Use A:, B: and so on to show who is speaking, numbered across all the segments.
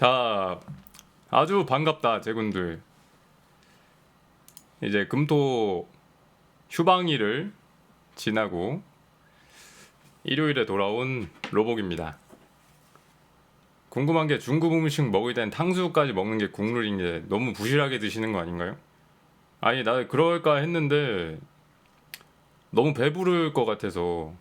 A: 자, 아주 반갑다, 제군들. 이제 금토 휴방일을 지나고 일요일에 돌아온 로복입니다. 궁금한 게 중국 음식 먹을 땐 탕수육까지 먹는 게 국룰인 게 너무 부실하게 드시는 거 아닌가요? 아니, 나 그럴까 했는데 너무 배부를 것 같아서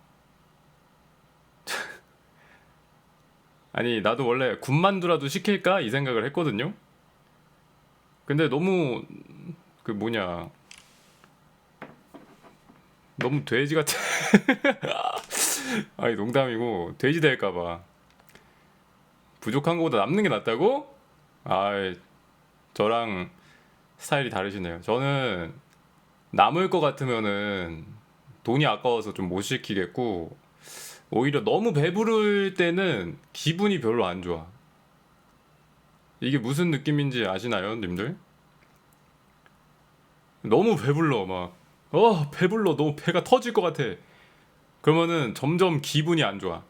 A: 아니 나도 원래 군만두라도 시킬까 이 생각을 했거든요. 근데 너무 그 뭐냐 너무 돼지 같아. 아니 농담이고 돼지 될까봐 부족한 거보다 남는 게 낫다고? 아 저랑 스타일이 다르시네요. 저는 남을 것 같으면은 돈이 아까워서 좀 못 시키겠고 오히려 너무 배부를 때는 기분이 별로 안 좋아. 이게 무슨 느낌인지 아시나요, 님들? 너무 배불러 막. 어, 배불러. 너무 배가 터질 것 같아. 그러면은 점점 기분이 안 좋아.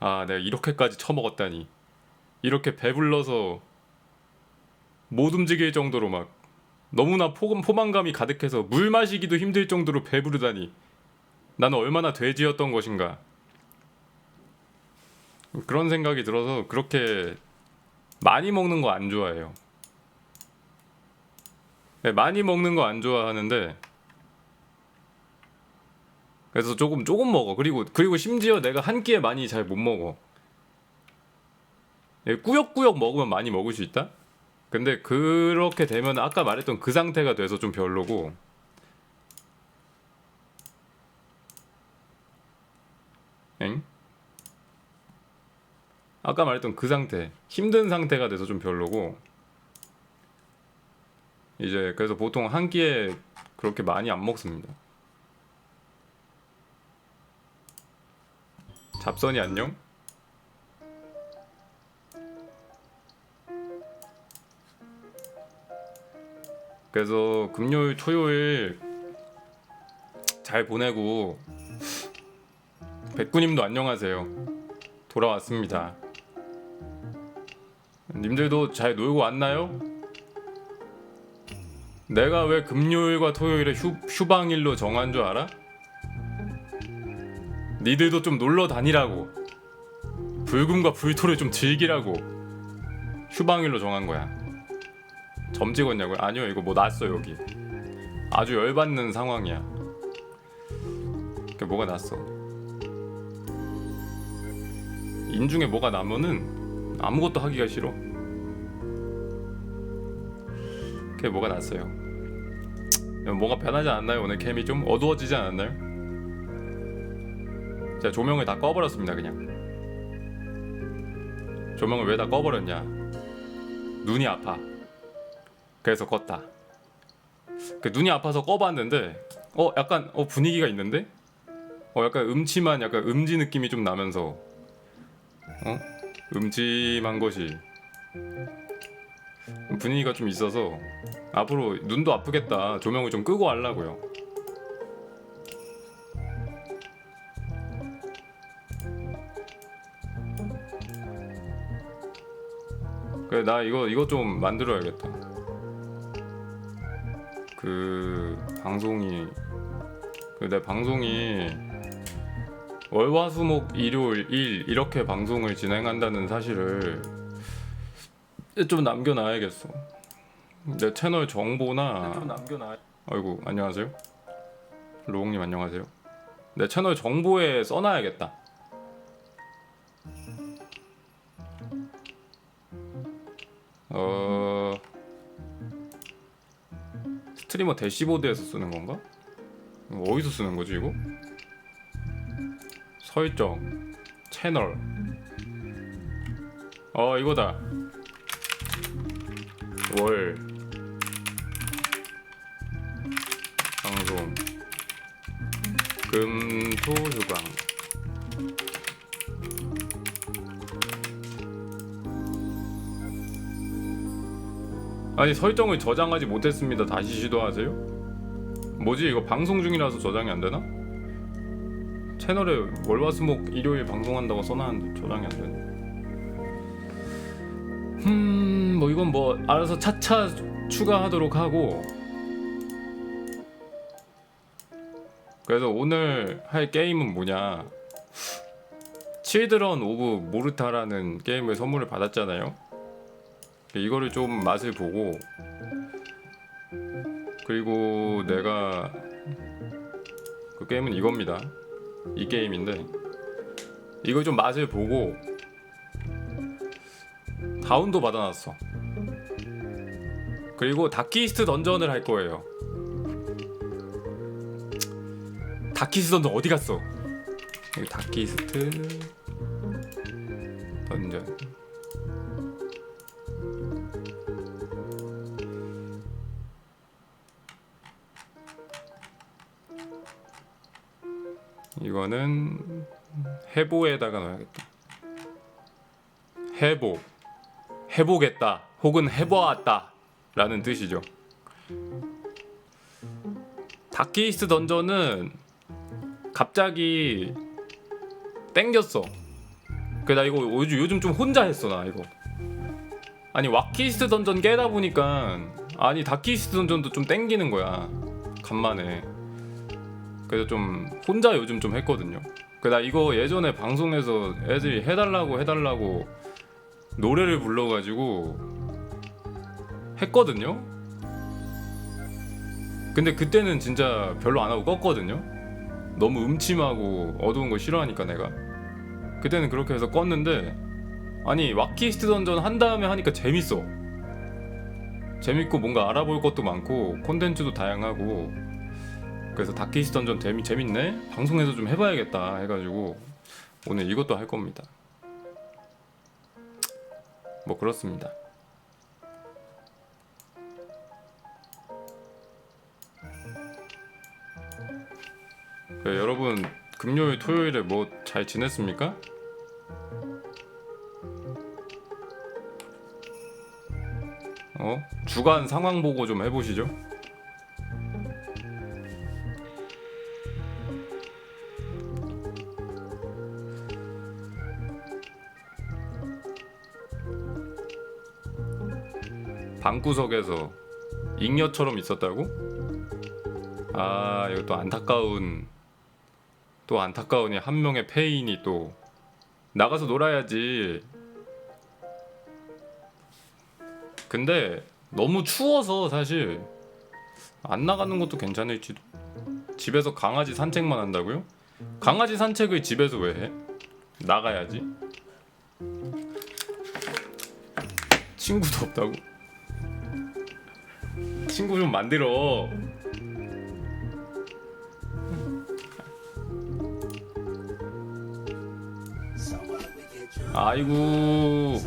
A: 아, 내가 이렇게까지 처먹었다니. 이렇게 배불러서 못 움직일 정도로 막 너무나 포, 포만감이 가득해서 물 마시기도 힘들 정도로 배부르다니. 나는 얼마나 돼지였던 것인가. 그런 생각이 들어서 그렇게 많이 먹는 거 안 좋아해요. 네, 많이 먹는 거 안 좋아하는데 그래서 조금 조금 먹어. 그리고 그리고 심지어 내가 한 끼에 많이 잘 못 먹어. 네, 꾸역꾸역 먹으면 많이 먹을 수 있다. 근데 그렇게 되면 아까 말했던 그 상태가 돼서 좀 별로고. 엥? 아까 말했던 그 상태 힘든 상태가 돼서 좀 별로고 이제 그래서 보통 한 끼에 그렇게 많이 안 먹습니다. 잡선이 안녕? 그래서 금요일 토요일 잘 보내고 백구님도 안녕하세요. 돌아왔습니다 님들도 잘 놀고 왔나요? 내가 왜 금요일과 토요일에 휴, 휴방일로 정한 줄 알아? 니들도 좀 놀러 다니라고 불금과 불토를 좀 즐기라고 휴방일로 정한 거야 점 찍었냐고요? 아니요 이거 뭐 났어 여기 아주 열받는 상황이야 그게 뭐가 났어 인중에 뭐가 나면은 아무것도 하기가 싫어. 그게 뭐가 났어요. 뭐가 변하지 않았나요? 오늘 캠이 좀 어두워지지 않았나요? 제가 조명을 다 꺼버렸습니다 그냥. 조명을 왜 다 꺼버렸냐? 눈이 아파. 그래서 껐다. 그 눈이 아파서 꺼봤는데, 어 약간 어 분위기가 있는데, 어 약간 음침한 약간 음지 느낌이 좀 나면서, 어 음침한 것이 분위기가 좀 있어서 앞으로 눈도 아프겠다. 조명을 좀 끄고 하려고요. 그래 나 이거 이거 좀 만들어야겠다. 그 방송이 그내 방송이 월화수목 일요일 일 이렇게 방송을 진행한다는 사실을 좀 남겨놔야겠어. 내 채널 정보나
B: 좀 남겨놔.
A: 아이고 안녕하세요. 로ong님 안녕하세요. 내 채널 정보에 써놔야겠다. 어 스트리머 대시보드에서 쓰는 건가? 어디서 쓰는 거지 이거? 설정 채널 어 이거다 월 방송 금토휴방. 아니 설정을 저장하지 못했습니다. 다시 시도하세요. 뭐지? 이거 방송 중이라서 저장이 안 되나? 채널에 월화수목 일요일 방송한다고 써놨는데 저장이 안 되네. 음, 뭐 이건 뭐 알아서 차차 추가하도록 하고. 그래서 오늘 할 게임은 뭐냐? 칠드런 오브 모르타라는 게임을 선물을 받았잖아요. 이거를 좀 맛을 보고 그리고 내가 그 게임은 이겁니다. 이 게임인데 이걸 좀 맛을 보고 다운도 받아놨어. 그리고 다키스트 던전을 할 거예요. 다키스트 던전 어디 갔어? 여기 다키스트 던전. 이거는 해보에다가 넣어야겠다. 해보. 해보겠다. 혹은 해보았다. 라는 뜻이죠. 다키스트 던전은 갑자기 땡겼어. 그래 나 이거 요즘, 요즘 좀 혼자 했어 나 이거. 아니 와키스트 던전 깨다 보니까 아니 다키스트 던전도 좀 땡기는 거야. 간만에. 그래서 좀 혼자 요즘 좀 했거든요. 그나 이거 예전에 방송에서 애들이 해달라고 해달라고 노래를 불러가지고 했거든요. 근데 그때는 진짜 별로 안 하고 껐거든요. 너무 음침하고 어두운 거 싫어하니까 내가. 그때는 그렇게 해서 껐는데 아니 와키스트 던전 한 다음에 하니까 재밌어. 재밌고 뭔가 알아볼 것도 많고 콘텐츠도 다양하고 그래서 다키스 던전 재미 재밌네 방송에서 좀 해봐야겠다 해가지고 오늘 이것도 할 겁니다. 뭐 그렇습니다. 그 여러분 금요일 토요일에 뭐 잘 지냈습니까? 어 주간 상황 보고 좀 해보시죠. 방구석에서 잉여처럼 있었다고? 아, 또 안타까운 또 안타까우니 한 명의 페인이 또 나가서 놀아야지. 근데 너무 추워서 사실 안 나가는 것도 괜찮을지도. 집에서 강아지 산책만 한다고요? 강아지 산책을 집에서 왜 해? 나가야지. 친구도 없다고? 친구 좀 만들어. 아이고.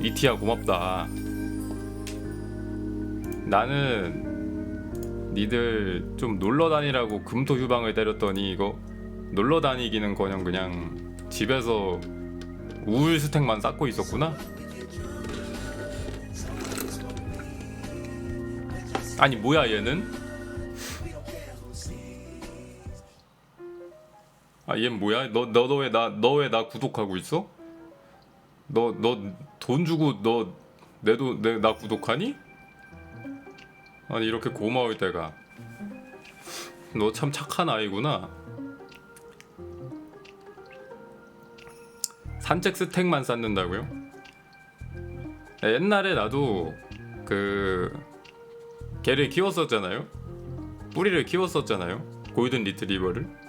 A: 이티야 고맙다. 나는 니들 좀 놀러 다니라고 금토 휴방을 때렸더니 이거 놀러 다니기는커녕 그냥 집에서 우울 스택만 쌓고 있었구나. 아니 뭐야 얘는? 아 얘 뭐야? 너너너왜나 너 왜 나 구독하고 있어? 너 너 돈 주고 너 내도 내나 구독하니? 아니 이렇게 고마울 때가 너 참 착한 아이구나. 산책 스택만 쌓는다고요? 옛날에 나도 그 개를 키웠었잖아요. 뿌리를 키웠었잖아요. 골든 리트리버를.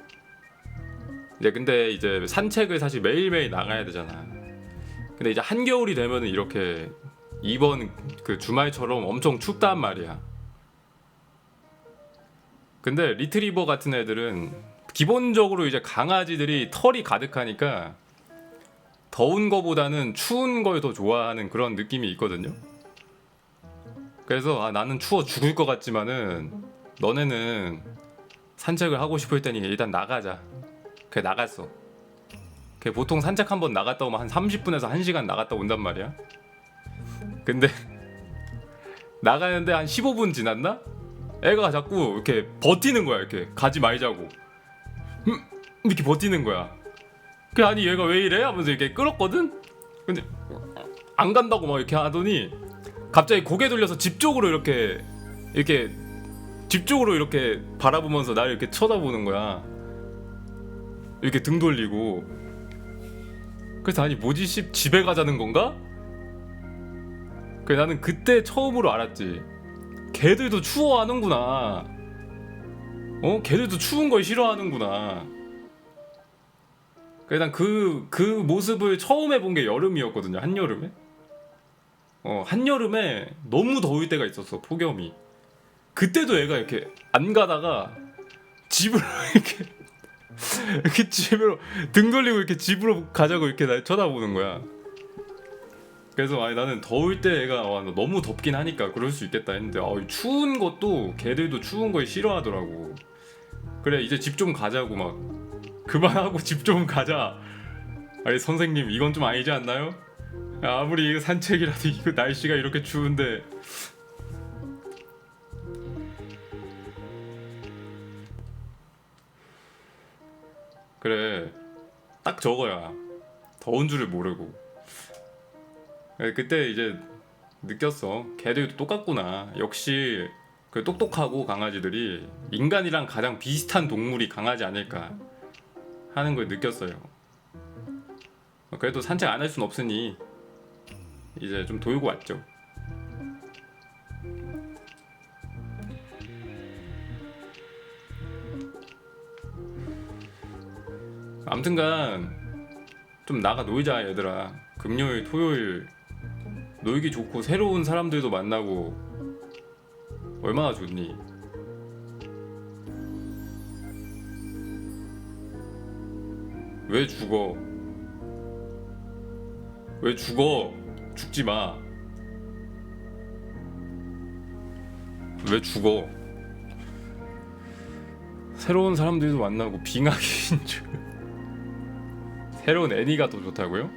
A: 이제 근데 이제 산책을 사실 매일매일 나가야 되잖아. 근데 이제 한겨울이 되면은 이렇게 이번 그 주말처럼 엄청 춥단 말이야. 근데 리트리버 같은 애들은 기본적으로 이제 강아지들이 털이 가득하니까 더운 거보다는 추운 걸 더 좋아하는 그런 느낌이 있거든요. 그래서 아, 나는 추워 죽을 것 같지만은 너네는 산책을 하고 싶을 때니 일단 나가자. 그래 나갔어. 그 보통 산책 한 번 나갔다 오면 한 30분에서 1시간 나갔다 온단 말이야. 근데 나가는데 한 15분 지났나? 애가 자꾸 이렇게 버티는 거야 이렇게 가지 말자고. 음, 이렇게 버티는 거야. 그 아니 얘가 왜 이래? 하면서 이렇게 끌었거든. 근데 안 간다고 막 이렇게 하더니 갑자기 고개 돌려서 집 쪽으로 이렇게 이렇게 집 쪽으로 이렇게 바라보면서 나를 이렇게 쳐다보는 거야. 이렇게 등 돌리고. 그래서 아니 씨 집에 가자는 건가? 그 나는 그때 처음으로 알았지. 걔들도 추워하는구나. 어? 걔들도 추운 걸 싫어하는구나. 그래서 난그 그 모습을 처음 해본 게 여름이었거든요. 한 여름에. 어, 한 여름에 너무 더울 때가 있었어. 폭염이. 그때도 애가 이렇게 안 가다가 집으로 이렇게 이렇게 집으로 등 돌리고 이렇게 집으로 가자고 이렇게 날 쳐다보는 거야. 그래서 아니 나는 더울 때 애가 와, 너 너무 덥긴 하니까 그럴 수 있겠다 했는데 아, 추운 것도 걔들도 추운 걸 싫어하더라고. 그래 이제 집 좀 가자고 막 그만하고 집 좀 가자. 아니 선생님 이건 좀 아니지 않나요? 아무리 산책이라도 이거 날씨가 이렇게 추운데 그래. 딱 저거야 더운 줄을 모르고. 예, 그때 이제 느꼈어. 걔들도 똑같구나. 역시 그 똑똑하고 강아지들이 인간이랑 가장 비슷한 동물이 강아지 아닐까 하는 걸 느꼈어요. 그래도 산책 안 할 순 없으니 이제 좀 돌고 왔죠 아무튼간 좀 나가 놀자 얘들아. 금요일 토요일 놀기 좋고 새로운 사람들도 만나고 얼마나 좋니? 왜 죽어? 왜 죽어? 죽지 마왜 죽어? 새로운 사람들도 만나고 빙하기인 줄 새로운 애니가 더 좋다고요?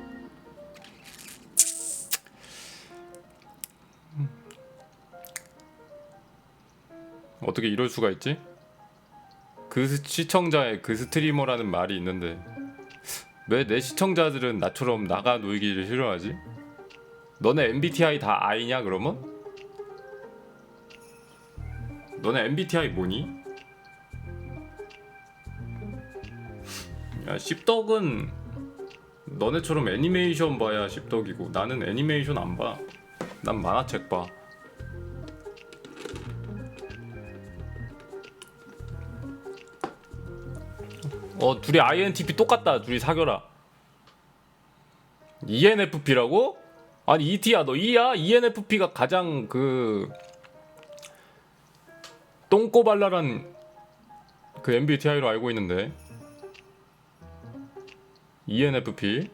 A: 어떻게 이럴 수가 있지? 그 스- 시청자의 그 스트리머라는 말이 있는데 왜 내 시청자들은 나처럼 나가 놀기를 싫어하지? 너네 MBTI 다 I냐 그러면? 너네 MBTI 뭐니? 야 씹덕은 너네처럼 애니메이션 봐야 씹덕이고 나는 애니메이션 안 봐. 난 만화책 봐. 어 둘이 INTP 똑같다. 둘이 사겨라. ENFP라고? 아니 ET야 너 E야? ENFP가 가장 그 똥꼬발랄한 그 MBTI로 알고 있는데 ENFP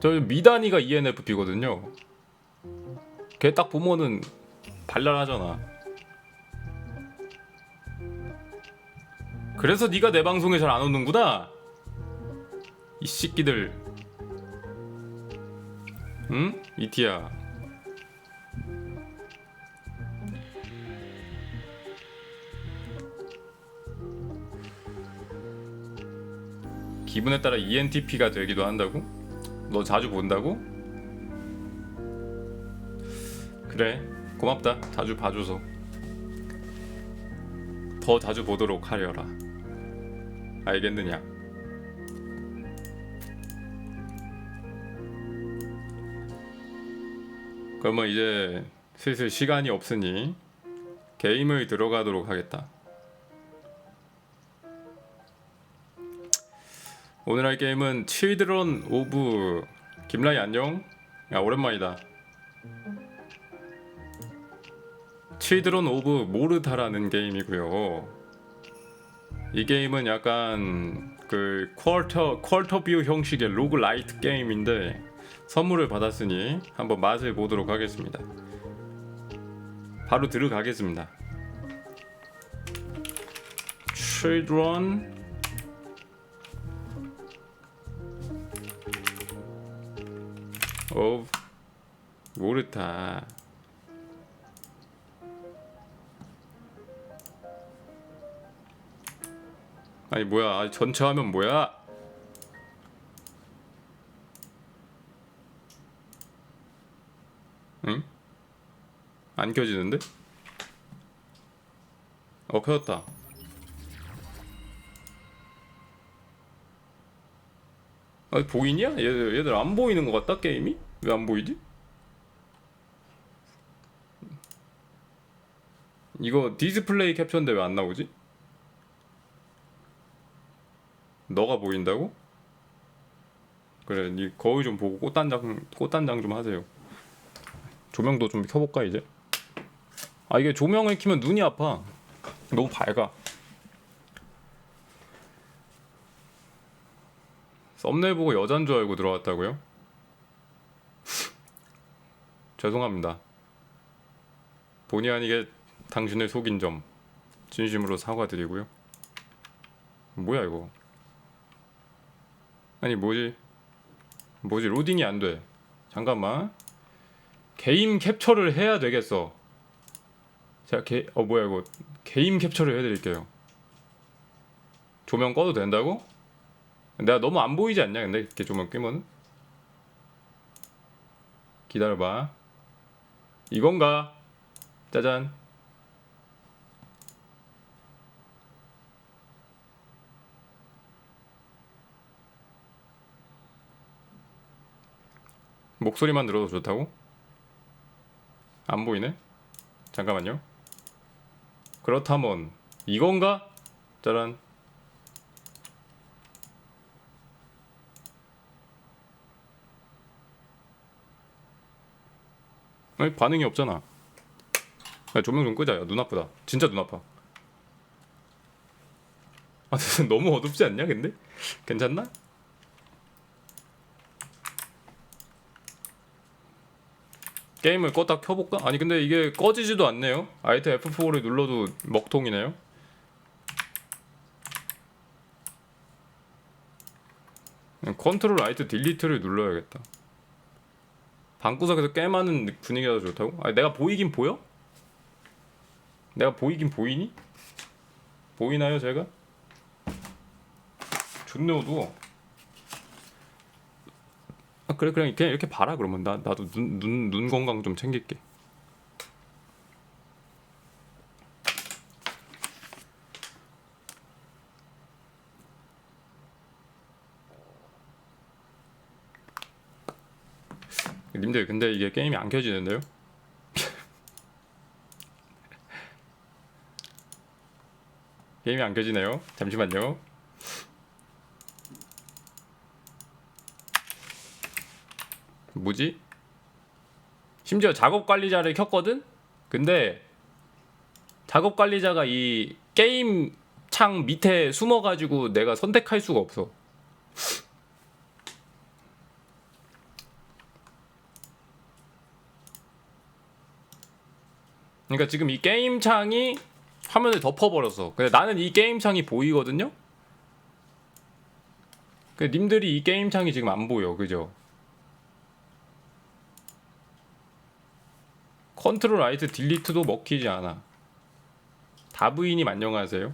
A: 저 미단이가 ENFP거든요. 걔 딱 보면은 발랄하잖아. 그래서 네가 내 방송에 잘 안 오는구나. 이 새끼들. 응? 이티야. 기분에 따라 ENTP가 되기도 한다고? 너 자주 본다고? 그래 고맙다. 자주 봐줘서. 더 자주 보도록 하려라. 알겠느냐? 그러면 이제 슬슬 시간이 없으니 게임을 들어가도록 하겠다 오늘 할 게임은 칠드런 오브 김라이 안녕. 야 오랜만이다. 칠드런 오브 모르다라는 게임이고요. 이 게임은 약간 그 쿼터 쿼터 뷰 형식의 로그 라이트 게임인데 선물을 받았으니 한번 맛을 보도록 하겠습니다. 바로 들어가겠습니다. 칠 어 모르다 아니 뭐야 아니, 전체 화면 뭐야 응? 안 켜지는데? 어 켜졌다 아니 보이냐? 얘들, 얘들 안 보이는 것 같다 게임이? 왜 안 보이지? 이거 디스플레이 캡처인데 왜 안 나오지? 너가 보인다고? 그래, 니 거울 좀 보고 꽃단장 꽃단장 좀 하세요. 조명도 좀 켜볼까 이제? 아 이게 조명을 켜면 눈이 아파. 너무 밝아. 썸네일 보고 여잔 줄 알고 들어왔다고요? 죄송합니다. 본의 아니게 당신을 속인 점 진심으로 사과드리고요. 뭐야 이거? 아니 뭐지? 뭐지 로딩이 안 돼. 잠깐만. 게임 캡처를 해야 되겠어. 제가 게, 어 뭐야 이거 게임 캡처를 해드릴게요. 조명 꺼도 된다고? 내가 너무 안 보이지 않냐 근데 이렇게 조명 끄면은 기다려봐. 이건가? 짜잔. 목소리만 들어도 좋다고? 안 보이네? 잠깐만요. 그렇다면 이건가? 짜란. 아니 반응이 없잖아. 야, 조명 좀 끄자. 야, 눈 아프다. 진짜 눈 아파. 아, 너무 어둡지 않냐? 근데 괜찮나? 게임을 껐다 켜볼까? 아니 근데 이게 꺼지지도 않네요. 아이트 F4를 눌러도 먹통이네요. 컨트롤 아이트 딜리트를 눌러야겠다. 방구석에서 게임하는 분위기가 더 좋다고? 아니 내가 보이긴 보여? 내가 보이긴 보이니? 보이나요 제가? 존나 어두워. 아 그래 그냥 그냥 이렇게 봐라 그러면 나 나도 눈 눈 눈 건강 좀 챙길게. 님들 근데 이게 게임이 안 켜지는데요? 게임이 안 켜지네요. 잠시만요. 뭐지? 심지어 작업 관리자를 켰거든? 근데 작업 관리자가 이 게임 창 밑에 숨어가지고 내가 선택할 수가 없어. 그러니까 지금 이 게임 창이 화면을 덮어버렸어. 근데 나는 이 게임 창이 보이거든요? 근데 님들이 이 게임 창이 지금 안 보여. 그죠? 컨트롤 아이트 딜리트도 먹히지 않아. 다부인님 안녕하세요.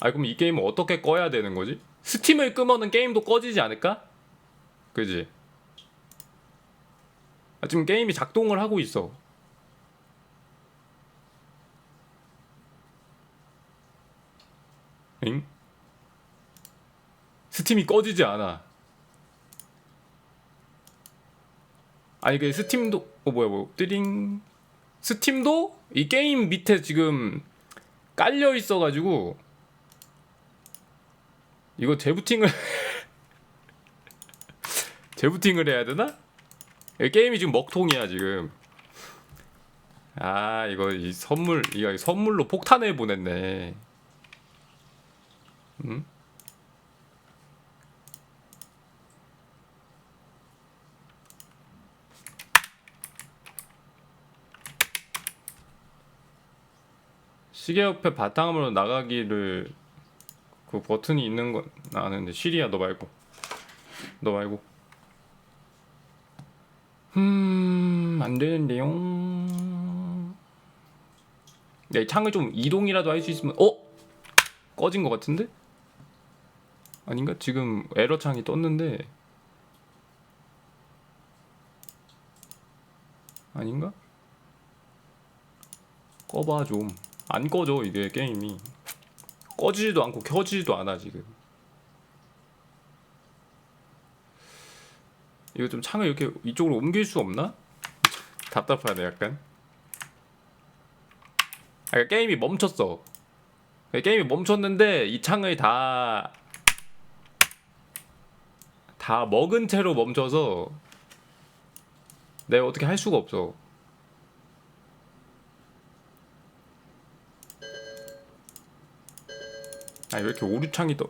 A: 아 그럼 이 게임은 어떻게 꺼야 되는 거지? 스팀을 끄면은 게임도 꺼지지 않을까? 그지? 아, 지금 게임이 작동을 하고 있어. 응? 스팀이 꺼지지 않아. 아니 그 스팀도 어 뭐야 뭐 띠링 스팀도 이 게임 밑에 지금 깔려 있어가지고 이거 재부팅을 재부팅을 해야 되나? 이 게임이 지금 먹통이야 지금. 아 이거 이 선물 이거 선물로 폭탄을 보냈네. 응? 시계 옆에 바탕화면으로 나가기를 그 버튼이 있는 건 아는데 시리야 너 말고 너 말고 음안 되는데요. 네 창을 좀 이동이라도 할 수 있으면 어 꺼진 것 같은데? 아닌가? 지금 에러 창이 떴는데 아닌가? 꺼봐 좀. 안 꺼져 이게 게임이. 꺼지지도 않고 켜지지도 않아 지금. 이거 좀 창을 이렇게 이쪽으로 옮길 수 없나? 답답하네 약간. 아, 게임이 멈췄어. 게임이 멈췄는데 이 창을 다 다 먹은 채로 멈춰서 내가 어떻게 할 수가 없어. 아, 왜 이렇게 오류창이 떠?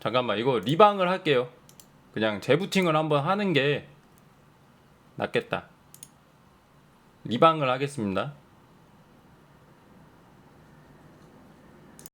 A: 잠깐만, 이거 리방을 할게요. 그냥 재부팅을 한번 하는 게 낫겠다. 리방을 하겠습니다.